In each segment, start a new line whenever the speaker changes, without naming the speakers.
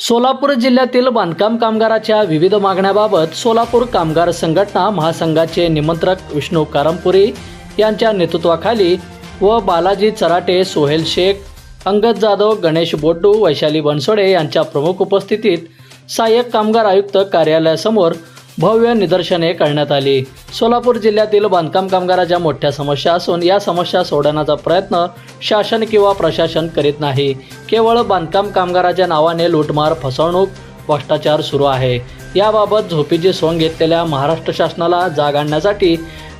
सोलापूर जिल्ह्यातील बांधकाम कामगाराच्या विविध मागण्याबाबत सोलापूर कामगार संघटना महासंघाचे निमंत्रक विष्णू कारमपुरी यांच्या नेतृत्वाखाली व बालाजी चराटे सोहेल शेख अंगद जाधव गणेश बोड्डू वैशाली बनसोडे यांच्या प्रमुख उपस्थितीत सहाय्यक कामगार आयुक्त कार्यालयासमोर भव्य निदर्शने करण्यात आली. सोलापूर जिल्ह्यातील बांधकाम कामगाराच्या मोठ्या समस्या असून या समस्या सोडवण्याचा प्रयत्न शासन किंवा प्रशासन करीत नाही. केवळ बांधकाम कामगाराच्या नावाने लूटमार फसवणूक भ्रष्टाचार सुरू आहे. याबाबत झोपीची सोंग घेतलेल्या महाराष्ट्र शासनाला जाग आणण्यासाठी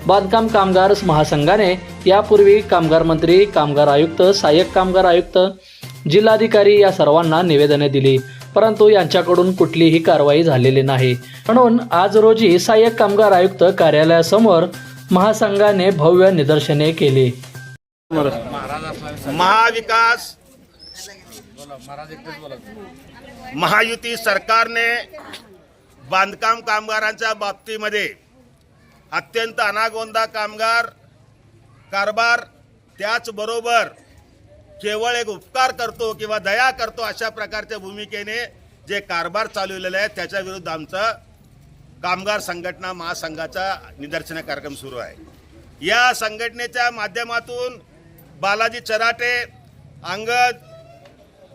बांधकाम कामगार महासंघाने यापूर्वी कामगार मंत्री कामगार आयुक्त सहाय्यक कामगार आयुक्त जिल्हाधिकारी या सर्वांना निवेदने दिली. परंतु यांच्याकडून कुठलीही कारवाई झालेली नाही. म्हणून आज रोजी सहाय्यक कामगार आयुक्त कार्यालयासमोर महासंघाने भव्य निदर्शने केली.
महाविकास महायुती सरकारने बांधकाम कामगारांच्या बाबतीमध्ये अत्यंत अनागोंदा कामगार कारभार त्याचबरोबर केवळ एक उपकार करतो किंवा दया करतो अशा प्रकारच्या भूमिकेने जे कारभार चालवलेले आहे त्याच्या विरुद्ध आमचा कामगार संघटना महासंघाचा निदर्शन कार्यक्रम सुरू आहे. या संघटनेच्या माध्यमातून बालाजी चराटे अंगद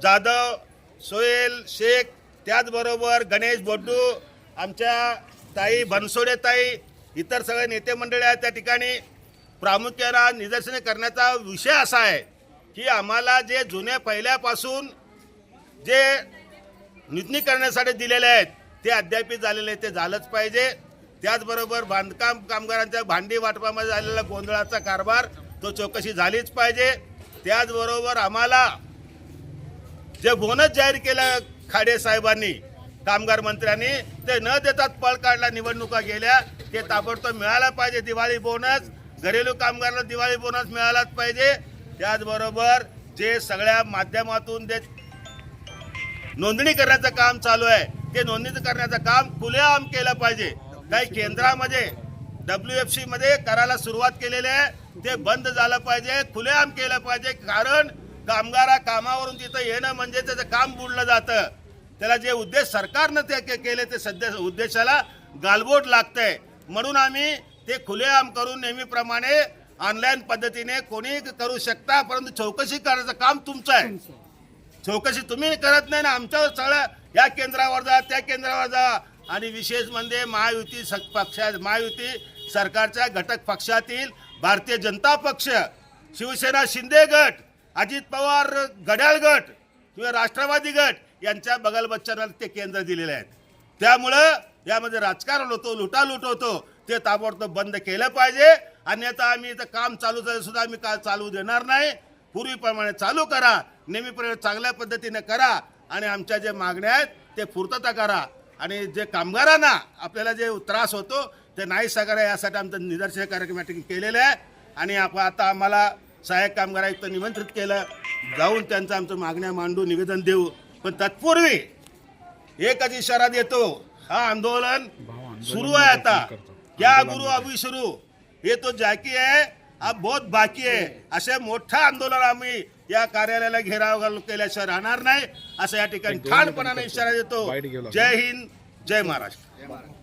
जाधव सोहेल शेख त्याचबरोबर गणेश बोड्डू आमच्या ताई बनसोडे ताई इतर सगळे नेते मंडळी आहेत त्या ठिकाणी. प्रामुख्यानं निदर्शने करण्याचा विषय असा आहे की आम्हाला जे जुने पहिल्यापासून जे नूतनीकरणासाठी दिलेले आहेत ते अद्याप झालेले आहेत ते झालंच पाहिजे. त्याचबरोबर बांधकाम कामगारांच्या भांडी वाटपामध्ये झालेला गोंधळाचा कारभार तो चौकशी झालीच पाहिजे. त्याचबरोबर आम्हाला जे बोनस जाहीर केलं खाडे साहेबांनी कामगार मंत्र्यांनी ते न देतात पळ काढला निवडणुका गेल्या ते ताबडतोब मिळाला पाहिजे दिवाळी बोनस. घरेलू कामगारांना दिवाळी बोनस मिळालाच पाहिजे. त्याचबरोबर जे सगळ्या माध्यमातून जे नोंदणी करण्याचं काम चालू आहे ते नोंदणी करण्याचं काम खुलेआम केलं पाहिजे. काही केंद्रामध्ये डब्ल्यू एफ सी मध्ये करायला सुरुवात केलेली आहे ते बंद झालं पाहिजे खुलेआम केलं पाहिजे कारण कामगारा कामावरून तिथं येणं म्हणजे त्याचं काम बुडलं जातं. त्याला जे उद्देश सरकारनं ते केले ते सध्या उद्देशाला गालबोट लागतंय. म्हणून आम्ही ते खुलेआम करून नेहमीप्रमाणे ऑनलाईन पद्धतीने कोणी करू शकता परंतु चौकशी करण्याचं काम तुमचं आहे. चौकशी तुम्ही करत नाही ना आमच्या सगळं या केंद्रावर जा त्या केंद्रावर जा. आणि विशेष म्हणजे महायुती पक्षा महायुती सरकारच्या घटक पक्षातील भारतीय जनता पक्ष शिवसेना शिंदे गट अजित पवार घड्याळ गट किंवा राष्ट्रवादी गट यांच्या बगल बच्चांना ते केंद्र दिलेले आहेत. त्यामुळं यामध्ये राजकारण होतो लुटालूट होतो ते ताबडतोब बंद केलं पाहिजे. अन्यथा आम्ही इथं काम चालू झालं सुद्धा आम्ही का चालू देणार नाही. पूर्वीप्रमाणे चालू करा. नेहमीप्रमाणे चांगल्या पद्धतीने करा. आणि आमच्या जे मागण्या आहेत ते पूर्तता करा. आणि जे कामगारांना आपल्याला जे त्रास होतो ते नाही सगळं यासाठी आमचं निदर्शन कार्यक्रम केलेलं आहे. आणि आपण आता आम्हाला सहाय्यक कामगार आयुक्त निमंत्रित केलं. जाऊन त्यांचं आमचं मागण्या मांडू निवेदन देऊ. पण तत्पूर्वी एकच इशारा देतो हा आंदोलन शुरू आहे आता. क्या गुरु अभी शुरू हे तो जाकी आहे अब बहुत बाकी आहे. असे मोठं आंदोलन आम्ही या कार्यालयाला घेराव केल्याशिवाय राहणार नाही. असं या ठिकाणी ठाणपणाने इशारा देतो. जय हिंद जय महाराष्ट्र.